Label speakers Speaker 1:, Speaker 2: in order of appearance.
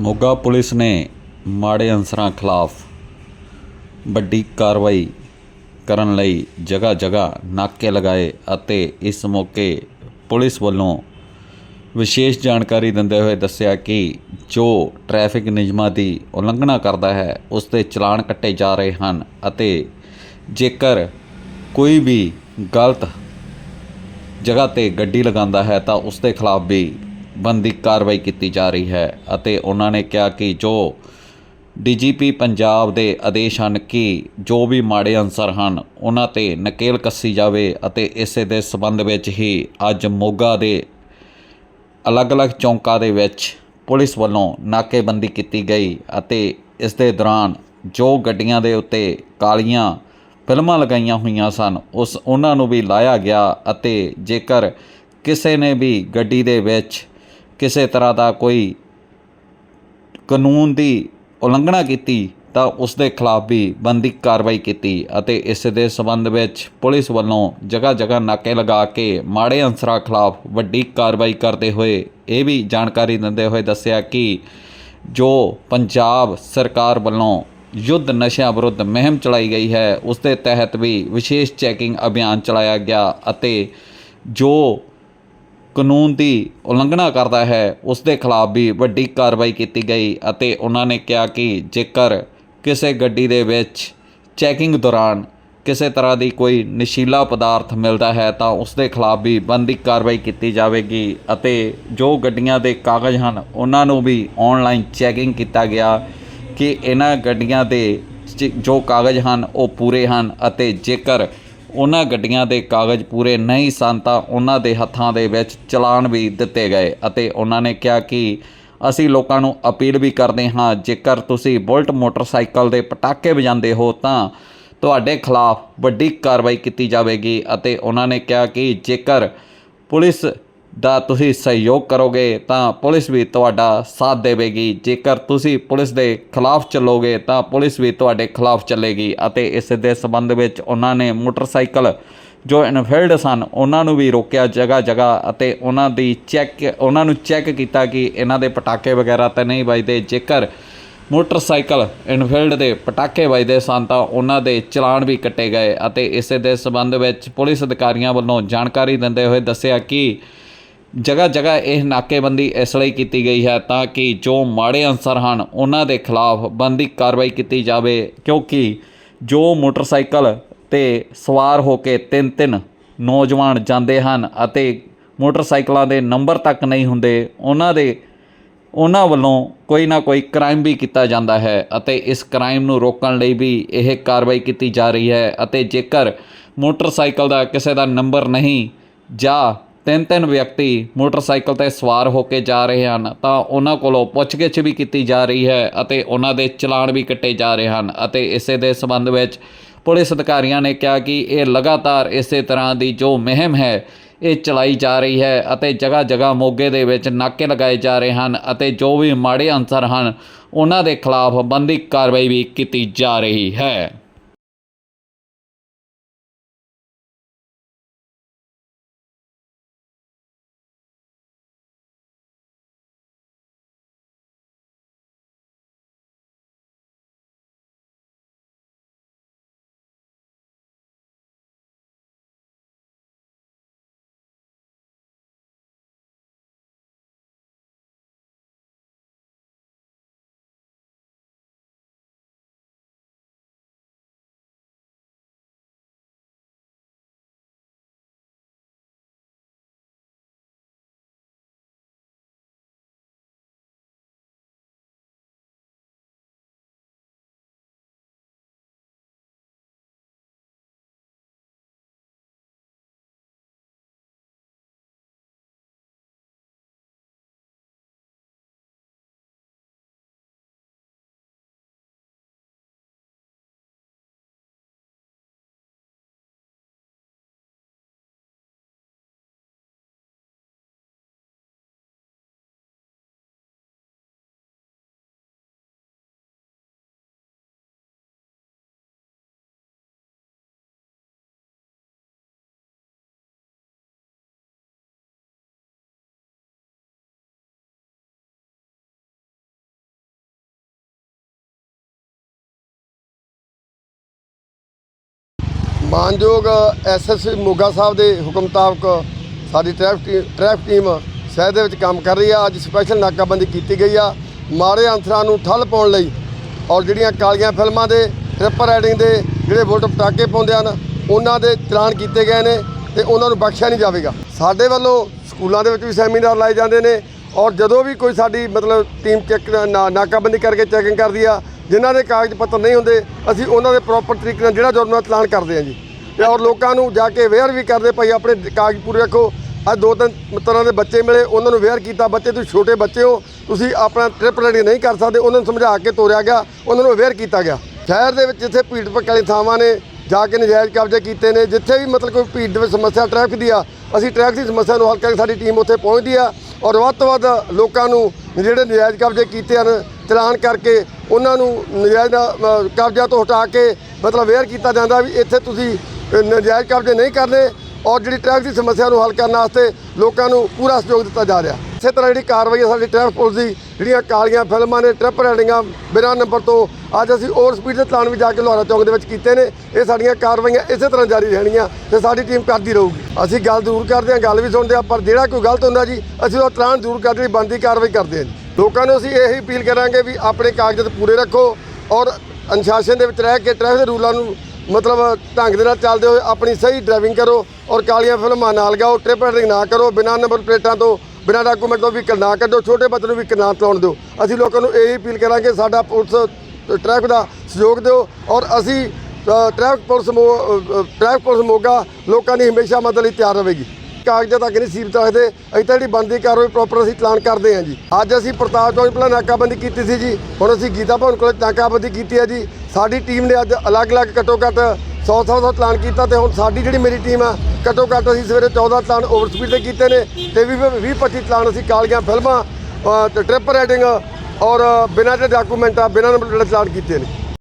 Speaker 1: Moga police ਨੇ ਮਾੜੇ ਅਨਸਰਾਂ ਖਿਲਾਫ ਵੱਡੀ ਕਾਰਵਾਈ ਕਰਨ ਲਈ ਜਗ੍ਹਾ ਜਗ੍ਹਾ ਨਾਕੇ ਲਗਾਏ ਅਤੇ ਇਸ ਮੌਕੇ ਪੁਲਿਸ ਵੱਲੋਂ ਵਿਸ਼ੇਸ਼ ਜਾਣਕਾਰੀ ਦਿੰਦੇ ਹੋਏ ਦੱਸਿਆ ਕਿ ਜੋ ਟ੍ਰੈਫਿਕ ਨਿਯਮਾਂ ਦੀ ਉਲੰਘਣਾ ਕਰਦਾ ਹੈ, ਉਸ 'ਤੇ ਚਲਾਨ ਕੱਟੇ ਜਾ ਰਹੇ ਹਨ ਅਤੇ ਜੇਕਰ ਕੋਈ ਵੀ ਗਲਤ ਜਗ੍ਹਾ ਤੇ ਗੱਡੀ ਲਗਾਉਂਦਾ ਹੈ ਤਾਂ ਉਸ ਦੇ ਖਿਲਾਫ ਵੀ ਬੰਦੀ ਕਾਰਵਾਈ ਕੀਤੀ ਜਾ ਰਹੀ ਹੈ ਅਤੇ ਉਹਨਾਂ ਨੇ ਕਿਹਾ ਕਿ ਜੋ ਡੀਜੀਪੀ ਪੰਜਾਬ ਦੇ ਆਦੇਸ਼ ਹਨ ਕਿ ਜੋ ਵੀ ਮਾੜੇ ਅਨਸਰ ਹਨ, ਉਹਨਾਂ ਤੇ ਨਕੇਲ ਕੱਸੀ ਜਾਵੇ ਅਤੇ ਇਸੇ ਦੇ ਸਬੰਧ ਵਿੱਚ ਹੀ ਅੱਜ ਮੋਗਾ ਦੇ ਅਲੱਗ-ਅਲੱਗ ਚੌਂਕਾਂ ਦੇ ਵਿੱਚ ਪੁਲਿਸ ਵੱਲੋਂ ਨਾਕੇਬੰਦੀ ਕੀਤੀ ਗਈ ਅਤੇ ਇਸ ਦੇ ਦੌਰਾਨ ਜੋ ਗੱਡੀਆਂ ਦੇ ਉੱਤੇ ਕਾਲੀਆਂ ਫਿਲਮਾਂ ਲਗਾਈਆਂ ਹੋਈਆਂ ਸਨ, ਉਸ ਉਹਨਾਂ ਨੂੰ ਵੀ ਲਾਇਆ ਗਿਆ ਅਤੇ ਜੇਕਰ ਕਿਸੇ ਨੇ ਵੀ ਗੱਡੀ ਦੇ ਵਿੱਚ ਕਿਸੇ ਤਰ੍ਹਾਂ ਦਾ ਕੋਈ ਕਾਨੂੰਨ ਦੀ ਉਲੰਘਣਾ ਕੀਤੀ, ਤਾਂ ਉਸ ਦੇ ਖਿਲਾਫ ਵੀ ਬੰਦੀ ਕਾਰਵਾਈ ਕੀਤੀ ਅਤੇ ਇਸ ਦੇ ਸਬੰਧ ਵਿੱਚ ਪੁਲਿਸ ਵੱਲੋਂ ਜਗ੍ਹਾ ਜਗ੍ਹਾ ਨਾਕੇ ਲਗਾ ਕੇ ਮਾੜੇ ਅਨਸਰਾਂ ਖਿਲਾਫ ਵੱਡੀ ਕਾਰਵਾਈ ਕਰਦੇ ਹੋਏ ਇਹ ਵੀ ਜਾਣਕਾਰੀ ਦਿੰਦੇ ਹੋਏ ਦੱਸਿਆ ਕਿ ਜੋ ਪੰਜਾਬ ਸਰਕਾਰ ਵੱਲੋਂ ਯੁੱਧ ਨਸ਼ਿਆਂ ਵਿਰੁੱਧ ਮੁਹਿੰਮ ਚਲਾਈ ਗਈ ਹੈ ਉਸ ਦੇ ਤਹਿਤ ਵੀ ਵਿਸ਼ੇਸ਼ ਚੈਕਿੰਗ ਅਭਿਆਨ ਚਲਾਇਆ ਗਿਆ ਅਤੇ ਜੋ ਕਾਨੂੰਨ ਦੀ ਉਲੰਘਣਾ ਕਰਦਾ ਹੈ ਉਸ ਦੇ ਖਿਲਾਫ ਵੀ ਵੱਡੀ ਕਾਰਵਾਈ ਕੀਤੀ ਗਈ ਅਤੇ ਉਹਨਾਂ ਨੇ ਕਿਹਾ ਕਿ ਜੇਕਰ ਕਿਸੇ ਗੱਡੀ ਦੇ ਵਿੱਚ ਚੈਕਿੰਗ ਦੌਰਾਨ ਕਿਸੇ ਤਰ੍ਹਾਂ ਦੀ ਕੋਈ ਨਸ਼ੀਲਾ ਪਦਾਰਥ ਮਿਲਦਾ ਹੈ, ਤਾਂ ਉਸ ਦੇ ਖਿਲਾਫ ਵੀ ਬੰਦੀ ਕਾਰਵਾਈ ਕੀਤੀ ਜਾਵੇਗੀ ਅਤੇ ਜੋ ਗੱਡੀਆਂ ਦੇ ਕਾਗਜ਼ ਹਨ, ਉਹਨਾਂ ਨੂੰ ਵੀ ਆਨਲਾਈਨ ਚੈਕਿੰਗ ਕੀਤਾ ਗਿਆ ਕਿ ਇਹਨਾਂ ਗੱਡੀਆਂ ਦੇ ਚ- ਜੋ ਕਾਗਜ਼ ਹਨ, ਉਹ ਪੂਰੇ ਹਨ ਅਤੇ ਜੇਕਰ ਉਹਨਾਂ ਗੱਡੀਆਂ ਦੇ ਕਾਗਜ਼ ਪੂਰੇ ਨਹੀਂ ਸਨ ਤਾਂ ਉਹਨਾਂ ਦੇ ਹੱਥਾਂ ਦੇ ਵਿੱਚ ਚਲਾਨ ਵੀ ਦਿੱਤੇ ਗਏ ਅਤੇ ਉਹਨਾਂ ਨੇ ਕਿਹਾ ਕਿ ਅਸੀਂ ਲੋਕਾਂ ਨੂੰ ਅਪੀਲ ਵੀ ਕਰਦੇ ਹਾਂ, ਜੇਕਰ ਤੁਸੀਂ ਬੁਲਟ ਮੋਟਰਸਾਈਕਲ ਦੇ ਪਟਾਕੇ ਵਜਾਉਂਦੇ ਹੋ ਤਾਂ ਤੁਹਾਡੇ ਖਿਲਾਫ ਵੱਡੀ ਕਾਰਵਾਈ ਕੀਤੀ ਜਾਵੇਗੀ ਅਤੇ ਉਹਨਾਂ ਨੇ ਕਿਹਾ ਕਿ ਜੇਕਰ ਪੁਲਿਸ ਦਾ ਤੁਸੀਂ ਸਹਿਯੋਗ ਕਰੋਗੇ ਤਾਂ ਪੁਲਿਸ ਵੀ ਤੁਹਾਡਾ ਸਾਥ ਦੇਵੇਗੀ। ਜੇਕਰ ਤੁਸੀਂ ਪੁਲਿਸ ਦੇ ਖਿਲਾਫ ਚੱਲੋਗੇ ਤਾਂ ਪੁਲਿਸ ਵੀ ਤੁਹਾਡੇ ਖਿਲਾਫ ਚੱਲੇਗੀ ਅਤੇ ਇਸ ਦੇ ਸੰਬੰਧ ਵਿੱਚ ਉਹਨਾਂ ਨੇ ਮੋਟਰਸਾਈਕਲ ਜੋ ਇਨਫੀਲਡ ਸਨ, ਉਹਨਾਂ ਨੂੰ ਵੀ ਰੋਕਿਆ ਜਗ੍ਹਾ ਜਗ੍ਹਾ ਅਤੇ ਉਹਨਾਂ ਦੀ ਚੈੱਕ, ਉਹਨਾਂ ਨੂੰ ਚੈੱਕ ਕੀਤਾ ਕਿ ਇਹਨਾਂ ਦੇ ਪਟਾਕੇ ਵਗੈਰਾ ਤਾਂ ਨਹੀਂ ਵੱਜਦੇ। ਜੇਕਰ ਮੋਟਰਸਾਈਕਲ ਇਨਫੀਲਡ ਦੇ ਪਟਾਕੇ ਵੱਜਦੇ ਸਨ ਤਾਂ ਉਹਨਾਂ ਦੇ ਚਲਾਨ ਵੀ ਕੱਟੇ ਗਏ ਅਤੇ ਇਸੇ ਦੇ ਸਬੰਧ ਵਿੱਚ ਪੁਲਿਸ ਅਧਿਕਾਰੀਆਂ ਵੱਲੋਂ ਜਾਣਕਾਰੀ ਦਿੰਦੇ ਹੋਏ ਦੱਸਿਆ ਕਿ ਜਗ੍ਹਾ ਜਗ੍ਹਾ ਇਹ ਨਾਕੇਬੰਦੀ ਇਸ ਲਈ ਕੀਤੀ ਗਈ ਹੈ ਤਾਂ ਕਿ ਜੋ ਮਾੜੇ ਅਨਸਰ ਹਨ, ਉਹਨਾਂ ਦੇ ਖਿਲਾਫ ਬੰਦੀ ਕਾਰਵਾਈ ਕੀਤੀ ਜਾਵੇ, ਕਿਉਂਕਿ ਜੋ ਮੋਟਰਸਾਈਕਲ ਤੇ ਸਵਾਰ ਹੋ ਕੇ ਤਿੰਨ ਤਿੰਨ ਨੌਜਵਾਨ ਜਾਂਦੇ ਹਨ ਅਤੇ ਮੋਟਰਸਾਈਕਲਾਂ ਦੇ ਨੰਬਰ ਤੱਕ ਨਹੀਂ ਹੁੰਦੇ, ਉਹਨਾਂ ਦੇ, ਉਹਨਾਂ ਵੱਲੋਂ ਕੋਈ ਨਾ ਕੋਈ ਕ੍ਰਾਈਮ ਵੀ ਕੀਤਾ ਜਾਂਦਾ ਹੈ ਅਤੇ ਇਸ ਕ੍ਰਾਈਮ ਨੂੰ ਰੋਕਣ ਲਈ ਵੀ ਇਹ ਕਾਰਵਾਈ ਕੀਤੀ ਜਾ ਰਹੀ ਹੈ ਅਤੇ ਜੇਕਰ ਮੋਟਰਸਾਈਕਲ ਦਾ ਕਿਸੇ ਦਾ ਨੰਬਰ ਨਹੀਂ ਜਾਂ ਤਿੰਨ ਤਿੰਨ ਵਿਅਕਤੀ ਮੋਟਰਸਾਈਕਲ ਤੇ ਸਵਾਰ ਹੋ ਕੇ ਜਾ ਰਹੇ ਹਨ, ਤਾਂ ਉਹਨਾਂ ਕੋਲੋਂ ਪੁੱਛਗਿੱਛ ਵੀ ਕੀਤੀ ਜਾ ਰਹੀ ਹੈ ਅਤੇ ਉਹਨਾਂ ਦੇ ਚਲਾਨ ਵੀ ਕੱਟੇ ਜਾ ਰਹੇ ਹਨ ਅਤੇ ਇਸੇ ਦੇ ਸੰਬੰਧ ਵਿੱਚ ਪੁਲਿਸ ਅਧਿਕਾਰੀਆਂ ਨੇ ਕਿਹਾ ਕਿ ਇਹ ਲਗਾਤਾਰ ਇਸੇ ਤਰ੍ਹਾਂ ਦੀ ਜੋ ਮੁਹਿੰਮ ਹੈ, ਇਹ ਚਲਾਈ ਜਾ ਰਹੀ ਹੈ ਅਤੇ ਜਗ੍ਹਾ ਜਗ੍ਹਾ ਮੋਗੇ ਦੇ ਵਿੱਚ ਨਾਕੇ ਲਗਾਏ ਜਾ ਰਹੇ ਹਨ ਅਤੇ ਜੋ ਵੀ ਮਾੜੇ ਅਨਸਰ ਹਨ, ਉਹਨਾਂ ਦੇ ਖਿਲਾਫ ਬੰਦੀ ਕਾਰਵਾਈ ਵੀ ਕੀਤੀ ਜਾ ਰਹੀ ਹੈ।
Speaker 2: ਮਾਨਯੋਗ ਐਸਐਸਪੀ ਮੋਗਾ ਸਾਹਿਬ ਦੇ ਹੁਕਮ ਮੁਤਾਬਕ ਸਾਡੀ ਟ੍ਰੈਫਿਕ ਟੀਮ ਟ੍ਰੈਫਿਕ ਟੀਮ ਸ਼ਹਿਰ ਦੇ ਵਿੱਚ ਕੰਮ ਕਰ ਰਹੀ ਆ। ਅੱਜ ਸਪੈਸ਼ਲ ਨਾਕਾਬੰਦੀ ਕੀਤੀ ਗਈ ਆ। ਮਾੜੇ ਅੰਸਰਾਂ ਨੂੰ ਠੱਲ ਪਾਉਣ ਲਈ ਔਰ ਜਿਹੜੀਆਂ ਕਾਲੀਆਂ ਫਿਲਮਾਂ ਦੇ ਟ੍ਰਿਪਰ ਰਾਈਡਿੰਗ ਦੇ ਜਿਹੜੇ ਵੋਟ ਪਟਾਕੇ ਪਾਉਂਦੇ ਹਨ, ਉਹਨਾਂ ਦੇ ਚਲਾਨ ਕੀਤੇ ਗਏ ਨੇ ਤੇ ਉਹਨਾਂ ਨੂੰ ਬਖਸ਼ਿਆ ਨਹੀਂ ਜਾਵੇਗਾ। ਸਾਡੇ ਵੱਲੋਂ ਸਕੂਲਾਂ ਦੇ ਵਿੱਚ ਵੀ ਸੈਮੀਨਾਰ ਲਾਏ ਜਾਂਦੇ ਨੇ ਔਰ ਜਦੋਂ ਵੀ ਕੋਈ ਸਾਡੀ ਮਤਲਬ ਟੀਮ ਚੈੱਕ ਨਾ- ਨਾਕਾਬੰਦੀ ਕਰਕੇ ਚੈਕਿੰਗ ਕਰਦੀ ਆ ਜਿਨ੍ਹਾਂ ਦੇ ਕਾਗਜ਼ ਪੱਤਰ ਨਹੀਂ ਹੁੰਦੇ, ਅਸੀਂ ਉਹਨਾਂ ਦੇ ਪ੍ਰੋਪਰ ਤਰੀਕੇ ਨਾਲ ਜਿਹੜਾ ਜੁਰਮਾਨਾ ਚਲਾਨ ਕਰਦੇ ਹਾਂ ਜੀ। ਤੇ ਔਰ ਲੋਕਾਂ ਨੂੰ ਜਾ ਕੇ ਅਵੇਅਰ ਵੀ ਕਰਦੇ, ਭਾਈ ਆਪਣੇ ਕਾਗਜ਼ ਪੂਰੇ ਰੱਖੋ। ਅੱਜ ਦੋ ਤਿੰਨ ਤਰ੍ਹਾਂ ਦੇ ਬੱਚੇ ਮਿਲੇ, ਉਹਨਾਂ ਨੂੰ ਅਵੇਅਰ ਕੀਤਾ, ਬੱਚੇ ਤੁਸੀਂ ਛੋਟੇ ਬੱਚੇ ਹੋ, ਤੁਸੀਂ ਆਪਣਾ ਟ੍ਰਿਪ ਰੈਡੀ ਨਹੀਂ ਕਰ ਸਕਦੇ, ਉਹਨਾਂ ਨੂੰ ਸਮਝਾ ਕੇ ਤੋਰਿਆ ਗਿਆ, ਉਹਨਾਂ ਨੂੰ ਅਵੇਅਰ ਕੀਤਾ ਗਿਆ। ਸ਼ਹਿਰ ਦੇ ਵਿੱਚ ਜਿੱਥੇ ਭੀੜ ਭੜੱਕੇ ਵਾਲੀ ਥਾਵਾਂ ਨੇ, ਜਾ ਕੇ ਨਜਾਇਜ਼ ਕਬਜ਼ੇ ਕੀਤੇ ਨੇ, ਜਿੱਥੇ ਵੀ ਮਤਲਬ ਕੋਈ ਭੀੜ ਦੇ ਵਿੱਚ ਸਮੱਸਿਆ ਟ੍ਰੈਫਿਕ ਦੀ ਆ, ਅਸੀਂ ਟ੍ਰੈਫਿਕ ਦੀ ਸਮੱਸਿਆ ਨੂੰ ਹੱਲ ਕਰਕੇ ਸਾਡੀ ਟੀਮ ਉੱਥੇ ਪਹੁੰਚਦੀ ਆ। ਔਰ ਵੱਧ ਤੋਂ ਵੱਧ ਲੋਕਾਂ ਨੂੰ ਜਿਹੜੇ ਨਜਾਇਜ਼ ਕਬਜ਼ੇ ਕੀਤੇ ਹਨ ਚਲਾਨ ਕਰਕੇ ਉਹਨਾਂ ਨੂੰ ਨਜਾਇਜ਼ ਨਾ- ਕਬਜ਼ਿਆਂ ਤੋਂ ਹਟਾ ਕੇ ਮਤਲਬ ਅਵੇਅਰ ਕੀਤਾ ਜਾਂਦਾ ਵੀ ਇੱਥੇ ਤੁਸੀਂ ਨਜਾਇਜ਼ ਕਬਜ਼ੇ ਨਹੀਂ ਕਰਨੇ ਔਰ ਜਿਹੜੀ ਟ੍ਰੈਫਿਕ ਦੀ ਸਮੱਸਿਆ ਨੂੰ ਹੱਲ ਕਰਨ ਵਾਸਤੇ ਲੋਕਾਂ ਨੂੰ ਪੂਰਾ ਸਹਿਯੋਗ ਦਿੱਤਾ ਜਾ ਰਿਹਾ। ਇਸੇ ਤਰ੍ਹਾਂ ਜਿਹੜੀ ਕਾਰਵਾਈ ਹੈ ਸਾਡੀ ਟ੍ਰੈਫਿਕ ਪੁਲਿਸ ਦੀ, ਜਿਹੜੀਆਂ ਕਾਲੀਆਂ ਫਿਲਮਾਂ ਨੇ ਟ੍ਰਿਪ ਰਾਈਡਿੰਗਾਂ ਬਿਨਾਂ ਨੰਬਰ ਤੋਂ, ਅੱਜ ਅਸੀਂ ਓਵਰ ਸਪੀਡ ਦੇ ਚਲਾਨ ਵੀ ਜਾ ਕੇ ਲੋਹਾਰਾ ਚੌਂਕ ਦੇ ਵਿੱਚ ਕੀਤੇ ਨੇ। ਇਹ ਸਾਡੀਆਂ ਕਾਰਵਾਈਆਂ ਇਸੇ ਤਰ੍ਹਾਂ ਜਾਰੀ ਰਹਿਣਗੀਆਂ ਤੇ ਸਾਡੀ ਟੀਮ ਕਰਦੀ ਰਹੂਗੀ। ਅਸੀਂ ਗੱਲ ਜ਼ਰੂਰ ਕਰਦੇ ਹਾਂ, ਗੱਲ ਵੀ ਸੁਣਦੇ ਹਾਂ, ਪਰ ਜਿਹੜਾ ਕੋਈ ਗਲਤ ਹੁੰਦਾ ਜੀ, ਅਸੀਂ ਉਹ ਚਲਾਨ ਜ਼ਰੂਰ ਕਰਦੇ ਹਾਂ ਬਣਦੀ ਕਾਰਵਾਈ ਕਰਦੇ ਹਾਂ ਜੀ। ਲੋਕਾਂ ਨੂੰ ਅਸੀਂ ਇਹੀ ਅਪੀਲ ਕਰਾਂਗੇ ਵੀ ਆਪਣੇ ਕਾਗਜ਼ਾਤ ਪੂਰੇ ਰੱਖੋ ਔਰ ਅਨੁਸ਼ਾਸਨ ਦੇ ਵਿੱਚ ਰਹਿ ਕੇ ਟ੍ਰੈਫਿਕ ਦੇ ਰੂਲਾਂ ਨੂੰ ਮਤਲਬ ਢੰਗ ਦੇ ਨਾਲ ਚੱਲਦੇ ਹੋਏ ਆਪਣੀ ਸਹੀ ਡਰਾਈਵਿੰਗ ਕਰੋ ਔਰ ਕਾਲੀਆਂ ਫਿਲਮਾਂ ਨਾ ਲਗਾਓ ਟ੍ਰਿਪ ਰਾਈਡਿੰਗ ਨਾ ਕਰੋ ਬਿਨਾਂ ਨੰਬਰ ਪਲੇਟਾਂ ਤੋਂ ਬਿਨਾਂ ਡਾਕੂਮੈਂਟ ਤੋਂ ਵਹੀਕਲ ਨਾ ਕੱਢੋ ਛੋਟੇ ਬੱਚੇ ਨੂੰ ਵਹੀਕਲ ਨਾ ਚਲਾਉਣ ਦਿਓ। ਅਸੀਂ ਲੋਕਾਂ ਨੂੰ ਇਹੀ ਅਪੀਲ ਕਰਾਂਗੇ ਸਾਡਾ ਪੁਲਿਸ ਟ੍ਰੈਫਿਕ ਦਾ ਸਹਿਯੋਗ ਦਿਓ ਔਰ ਅਸੀਂ ਅ, ਟ੍ਰੈਫਿਕ ਪੁਲਿਸ ਮੋ ਟ੍ਰੈਫਿਕ ਪੁਲਿਸ ਮੋਗਾ ਲੋਕਾਂ ਦੀ ਹਮੇਸ਼ਾ ਮਦਦ ਲਈ ਤਿਆਰ ਰਹੇਗੀ। ਕਾਗਜ਼ਾਂ ਤੱਕ ਨਹੀਂ ਸੀਮਤ ਰੱਖਦੇ ਅਸੀਂ ਤਾਂ ਜਿਹੜੀ ਬੰਦੀ ਕਾਰਵਾਈ ਪ੍ਰੋਪਰ ਅਸੀਂ ਚਲਾਨ ਕਰਦੇ ਹਾਂ ਜੀ। ਅੱਜ ਅਸੀਂ ਪ੍ਰਤਾਪ ਚੌਂਕ ਪਹਿਲਾਂ ਨਾਕਾਬੰਦੀ ਕੀਤੀ ਸੀ ਜੀ ਹੁਣ ਅਸੀਂ ਗੀਤਾ ਭਵਨ ਕੋਲ ਨਾਕਾਬੰਦੀ ਕੀਤੀ ਹੈ ਜੀ। ਸਾਡੀ ਟੀਮ ਨੇ ਅੱਜ ਅਲੱਗ-ਅਲੱਗ ਘੱਟੋ ਘੱਟ 100 100 ਦਾ ਚਲਾਨ ਕੀਤਾ ਤੇ ਹੁਣ ਸਾਡੀ ਜਿਹੜੀ ਮੇਰੀ ਟੀਮ ਆ ਘੱਟੋ ਘੱਟ ਅਸੀਂ ਸਵੇਰੇ 14 ਚਲਾਨ ਓਵਰ ਸਪੀਡ ਦੇ ਕੀਤੇ ਨੇ ਤੇ ਵੀ 20 25 ਚਲਾਨ ਅਸੀਂ ਕਾਲੀਆਂ ਫਿਲਮਾਂ ਅ, ਤੇ ਟ੍ਰਿਪ ਰਾਈਡਿੰਗ ਔਰ ਬਿਨਾਂ ਦੇ ਡਾਕੂਮੈਂਟਾਂ ਬਿਨਾਂ ਨੰਬਰ ਚਲਾਨ ਕੀਤੇ ਨੇ।